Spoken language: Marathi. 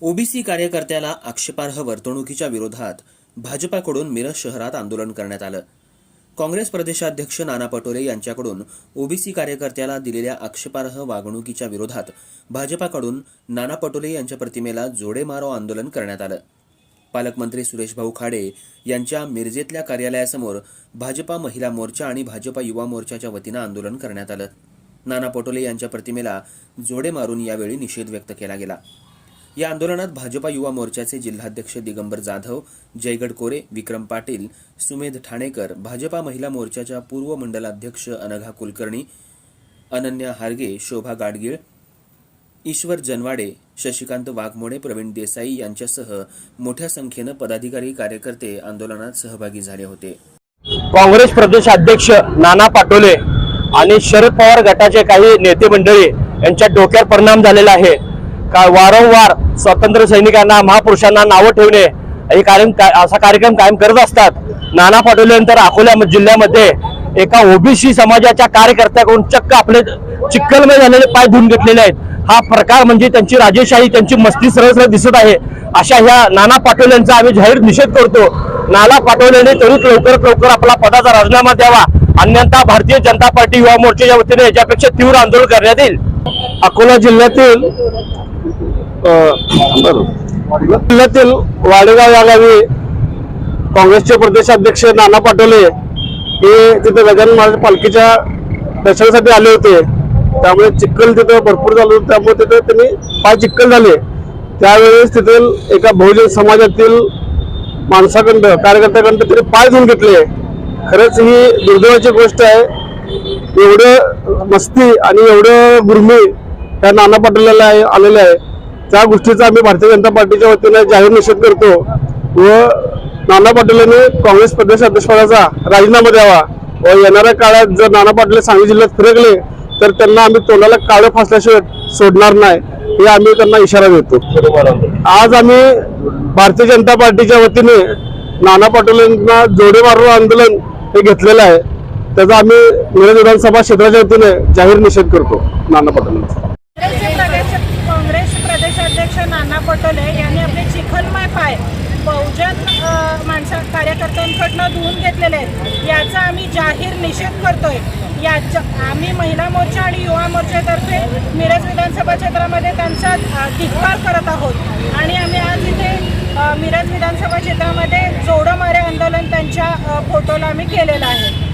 ओबीसी कार्यकर्त्याला आक्षेपार्ह वर्तणुकीच्या विरोधात भाजपाकडून मिरज शहरात आंदोलन करण्यात आलं. काँग्रेस प्रदेशाध्यक्ष नाना पटोले यांच्याकडून ओबीसी कार्यकर्त्याला दिलेल्या आक्षेपार्ह वागणुकीच्या विरोधात भाजपाकडून नाना पटोले यांच्या प्रतिमेला जोडे मारो आंदोलन करण्यात आलं. पालकमंत्री सुरेश भाऊ खाडे यांच्या मिरजेतल्या कार्यालयासमोर भाजपा महिला मोर्चा आणि भाजपा युवा मोर्चाच्या वतीनं आंदोलन करण्यात आलं. नाना पटोले यांच्या प्रतिमेला जोडे मारून यावेळी निषेध व्यक्त केला गेला. या आंदोलनात भाजपा युवा मोर्चाचे जिल्हाध्यक्ष दिगंबर जाधव जयगड कोरे विक्रम पाटील सुमेध ठाणेकर भाजपा महिला मोर्चाच्या पूर्व मंडलाध्यक्ष अनघा कुलकर्णी अनन्या हार्गे शोभा गाडगीळ ईश्वर जनवाडे शशिकांत वाघमोडे प्रवीण देसाई यांच्यासह मोठ्या संख्येनं पदाधिकारी कार्यकर्ते आंदोलनात सहभागी झाले होते. काँग्रेस प्रदेश अध्यक्ष नाना पाटोले आणि शरद पवार गटाचे काही नेते मंडळी यांच्या डोक्यावर परिणाम झालेला आहे. का वारंवार स्वातंत्र्य सैनिकांना महापुरुषांना नावं ठेवणे हे कार्यक्रम असा कार्यक्रम कायम करत असतात. नाना पाटोले नंतर अकोला जिल्ह्यामध्ये एका ओबीसी समाजाच्या कार्यकर्त्याकडून चक्क आपले चिक्कलमय झालेले पाय धुवून घेतलेले आहेत. हा प्रकार म्हणजे त्यांची राजेशाही त्यांची मस्ती सरळ सरळ दिसत आहे. अशा ह्या नाना पाटोल यांचा आम्ही जाहीर निषेध करतो. नाना पाटोलेने त्वरित लवकरात लवकर आपला पदाचा राजीनामा द्यावा. अन्यथा भारतीय जनता पार्टी युवा मोर्चाच्या वतीने याच्यापेक्षा तीव्र आंदोलन करण्यात येईल. अकोला जिल्ह्यातील जिल्ह्यातील वाडेगाव या गावी काँग्रेसचे प्रदेशाध्यक्ष नाना पाटोले हे तिथे गजानन महाराज पालखीच्या दर्शनासाठी आले होते. त्यामुळे चिखल तिथं भरपूर झालं होतं. त्यामुळे तिथं त्यांनी पाय चिखल झाले. त्यावेळेस तिथं एका बहुजन समाजातील माणसाकडं कार्यकर्त्याकडं तिथे पाय धुवून घेतले. खरंच ही दुर्दैवाची गोष्ट आहे. एवढं मस्ती आणि एवढं गुरमी त्या नाना पाटोलेला आहे आलेलं आहे. त्या गोष्टीचा आम्ही भारतीय जनता पार्टीच्या वतीने जाहीर निषेध करतो. व नाना पाटोलेने काँग्रेस प्रदेश अध्यक्षपदाचा राजीनामा द्यावा. व येणाऱ्या काळात जर नाना पाटील सांगली जिल्ह्यात फिरकले तर त्यांना आम्ही तोंडाला काळं फासल्याशिवाय सोडणार नाही हे आम्ही त्यांना इशारा देतो. आज आम्ही भारतीय जनता पार्टीच्या वतीने नाना पटोलेंना जोडे मारो आंदोलन हे घेतलेलं आहे. त्याचा आम्ही मिरज विधानसभा क्षेत्राच्या वतीने जाहीर निषेध करतो नाना पाटोलेंचा. काँग्रेस प्रदेशाध्यक्ष नाना पटोले यांनी आपले चिखलमय पाय बहुजन माणसा कार्यकर्त्यांकडनं धुवून घेतलेले आहेत. याचा आम्ही जाहीर निषेध करतोय. याच्या आम्ही महिला मोर्चा आणि युवा मोर्चातर्फे मिरज विधानसभा क्षेत्रामध्ये त्यांचा अ, धिक्कार करत आहोत. आणि आम्ही आज इथे मिरज विधानसभा क्षेत्रामध्ये जोडो मारे आंदोलन त्यांच्या फोटोला आम्ही केलेलं आहे.